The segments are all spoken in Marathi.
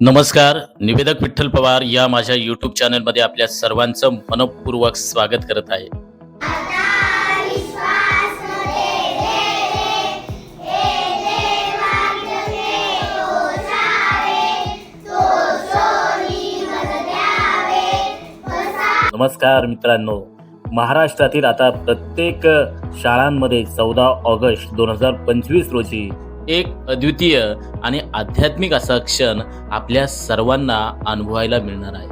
नमस्कार निवेदक विठ्ठल पवार या माझ्या युट्यूब चॅनलमध्ये आपल्या सर्वांचं मनपूर्वक स्वागत करत आहे. नमस्कार मित्रांनो महाराष्ट्रातील आता प्रत्येक शाळांमध्ये चौदा ऑगस्ट दोन हजार पंचवीस रोजी एक अद्वितीय आणि आध्यात्मिक असा क्षण आपल्या सर्वांना अनुभवायला मिळणार आहे.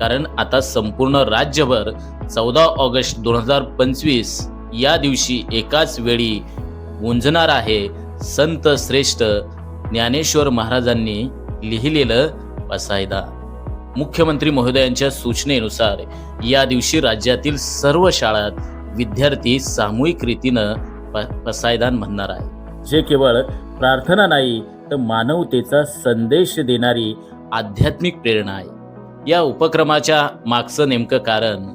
कारण आता संपूर्ण राज्यभर चौदा ऑगस्ट दोन हजार पंचवीस या दिवशी एकाच वेळी गुंजणार आहे संत श्रेष्ठ ज्ञानेश्वर महाराजांनी लिहिलेलं पसायदा मुख्यमंत्री महोदयांच्या सूचनेनुसार या दिवशी राज्यातील सर्व शाळात विद्यार्थी सामूहिक रीतीनं प- पसायदान म्हणणार आहे जे केवळ प्रार्थना नाही तर मानवतेचा संदेश देणारी आध्यात्मिक प्रेरणा आहे. या उपक्रमाच्या मागचं नेमकं कारण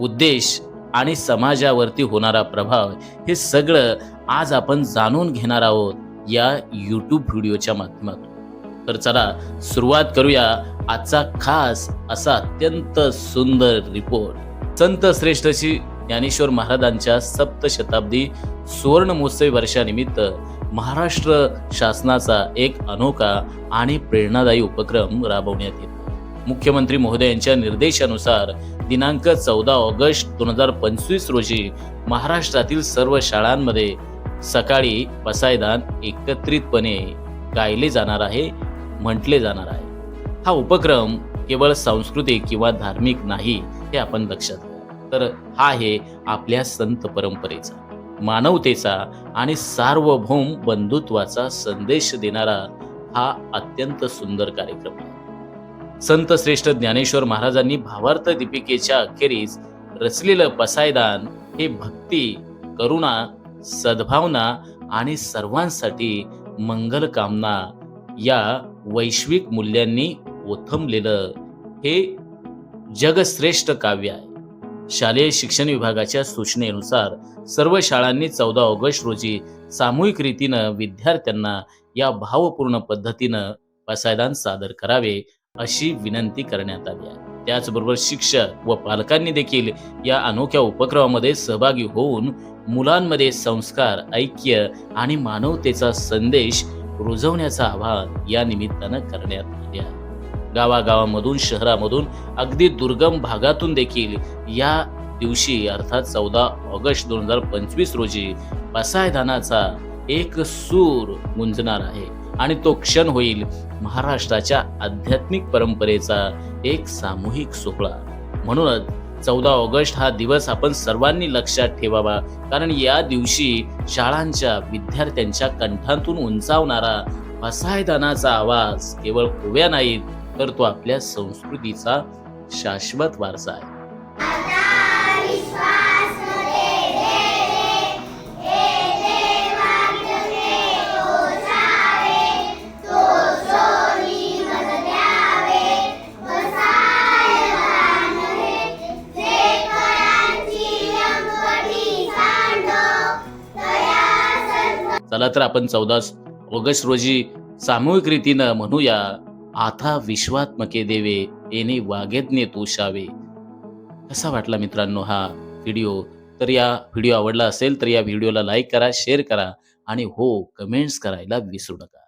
उद्देश आणि समाजावरती होणारा प्रभाव हे सगळं आज आपण जाणून घेणार आहोत या यूट्यूब व्हिडिओच्या माध्यमातून. तर चला सुरुवात करूया आजचा खास असा अत्यंत सुंदर रिपोर्ट संत श्रेष्ठशी ज्ञानेश्वर महाराजांच्या सप्तशताब्दी सुवर्ण महोत्सवी वर्षानिमित्त महाराष्ट्र शासनाचा एक अनोखा आणि प्रेरणादायी उपक्रम राबवण्यात येतो. मुख्यमंत्री महोदयांच्या निर्देशानुसार दिनांक चौदा ऑगस्ट दोन हजार पंचवीस रोजी महाराष्ट्रातील सर्व शाळांमध्ये सकाळी पसायदान एकत्रितपणे गायले जाणार आहे म्हटले जाणार आहे. हा उपक्रम केवळ सांस्कृतिक किंवा धार्मिक नाही हे आपण लक्षात घ्या तर हा आहे आपल्या संत परंपरेचा मानवतेचा आणि सार्वभौम बंधुत्वाचा संदेश देणारा हा अत्यंत सुंदर कार्यक्रम. आहे संत श्रेष्ठ ज्ञानेश्वर महाराजांनी भावार्थ दीपिकेच्या अखेरीस रचलेलं पसायदान हे भक्ती करुणा सद्भावना आणि सर्वांसाठी मंगल कामना या वैश्विक मूल्यांनी ओथंबलेलं हे जगश्रेष्ठ काव्य आहे. शालेय शिक्षण विभागाच्या सूचनेनुसार सर्व शाळांनी चौदा ऑगस्ट रोजी सामूहिक रीतीनं विद्यार्थ्यांना या भावपूर्ण पद्धतीनं पसायदान सादर करावे अशी विनंती करण्यात आली आहे. त्याचबरोबर शिक्षक व पालकांनी देखील या अनोख्या उपक्रमामध्ये सहभागी होऊन मुलांमध्ये संस्कार ऐक्य आणि मानवतेचा संदेश रुजवण्याचं आवाहन या निमित्तानं करण्यात आले आहे. गावागावामधून शहरामधून अगदी दुर्गम भागातून देखील या दिवशी अर्थात चौदा ऑगस्ट दोन हजार पंचवीस रोजी पसायदानाचा एक सूर गुंजणार आहे आणि तो क्षण होईल महाराष्ट्राच्या आध्यात्मिक परंपरेचा एक सामूहिक सोहळा. म्हणूनच चौदा ऑगस्ट हा दिवस आपण सर्वांनी लक्षात ठेवावा कारण या दिवशी शाळांच्या विद्यार्थ्यांच्या कंठांतून उंचावणारा पसायदानाचा आवाज केवळ होव्या नाहीत तर तो आपल्या संस्कृतीचा शाश्वत वारसा आहे. चला तर आपण चौदा ऑगस्ट रोजी सामूहिक रीतीनं म्हणूया. आता विश्वात्मके देवे येणे वागेज्ञे तोषावे कसा वाटला मित्रांनो हा व्हिडिओ तर या व्हिडिओ आवडला असेल तर या व्हिडिओला लाईक करा शेअर करा आणि हो कमेंट्स करायला विसरू नका.